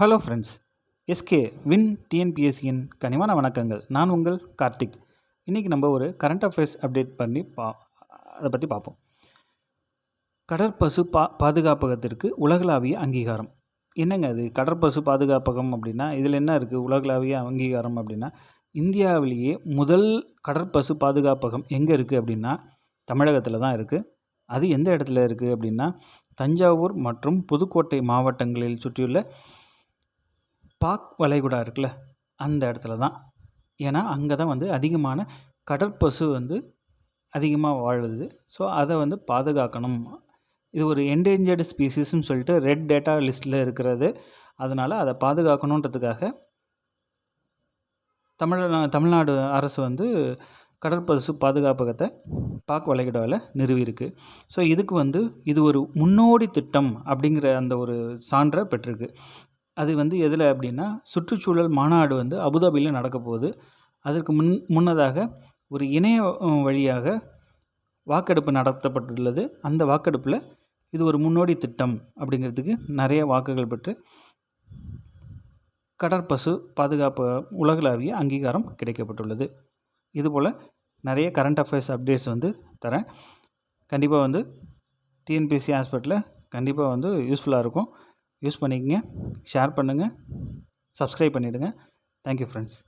Hello friends SK win டிஎன்பிஎஸ்சியின் கனிவான வணக்கங்கள். நான் உங்கள் கார்த்திக். இன்றைக்கி நம்ம ஒரு கரண்ட் அஃபேர்ஸ் அப்டேட் பண்ணி பா அதை பற்றி பார்ப்போம். கடற்பசு பா பாதுகாப்பகத்திற்கு உலகளாவிய அங்கீகாரம். என்னங்க அது? கடற்பசு பாதுகாப்பகம் அப்படின்னா இதில் என்ன இருக்குது உலகளாவிய அங்கீகாரம் அப்படின்னா இந்தியாவிலேயே முதல் கடற்பசு பாதுகாப்பகம் எங்கே இருக்குது அப்படின்னா தமிழகத்தில் தான் இருக்குது அது எந்த இடத்துல இருக்குது அப்படின்னா தஞ்சாவூர் மற்றும் புதுக்கோட்டை மாவட்டங்களில் சுற்றியுள்ள பாக் வளைகுடா இருக்குல்ல அந்த இடத்துல தான். ஏன்னா அங்கே தான் வந்து அதிகமான கடற்பசு வந்து அதிகமாக வாழுது. ஸோ அதை வந்து பாதுகாக்கணும். இது ஒரு என்டேஞ்சர்டு ஸ்பீசிஸ்னு சொல்லிட்டு ரெட் டேட்டா லிஸ்ட்டில் இருக்கிறது. அதனால் அதை பாதுகாக்கணுன்றதுக்காக தமிழ தமிழ்நாடு அரசு வந்து கடற்பசு பாதுகாப்பகத்தை பாக் வளைகுடாவில் நிறுவியிருக்கு. ஸோ இதுக்கு வந்து இது ஒரு முன்னோடி திட்டம் அப்படிங்கிற அந்த ஒரு சான்றை பெற்றிருக்கு. அது வந்து எதில் அப்படின்னா சுற்றுச்சூழல் மாநாடு வந்து அபுதாபியில் நடக்கப்போகுது அதற்கு முன் முன்னதாக ஒரு இணைய வழியாக வாக்கெடுப்பு நடத்தப்பட்டுள்ளது. அந்த வாக்கெடுப்பில் இது ஒரு முன்னோடி திட்டம் அப்படிங்கிறதுக்கு நிறைய வாக்குகள் பெற்று கடற்பசு பாதுகாப்பு உலகளாவிய அங்கீகாரம் கிடைக்கப்பட்டுள்ளது. இதுபோல் நிறைய கரண்ட் அஃபேர்ஸ் அப்டேட்ஸ் வந்து தரேன். கண்டிப்பாக வந்து டிஎன்பிஎஸ்சி ஹாஸ்பிட்டலில் கண்டிப்பாக வந்து யூஸ்ஃபுல்லாக இருக்கும். யூஸ் பண்ணிக்கங்க ஷேர் பண்ணுங்கள் சப்ஸ்கிரைப் பண்ணிவிடுங்க தேங்க் யூ ஃப்ரெண்ட்ஸ்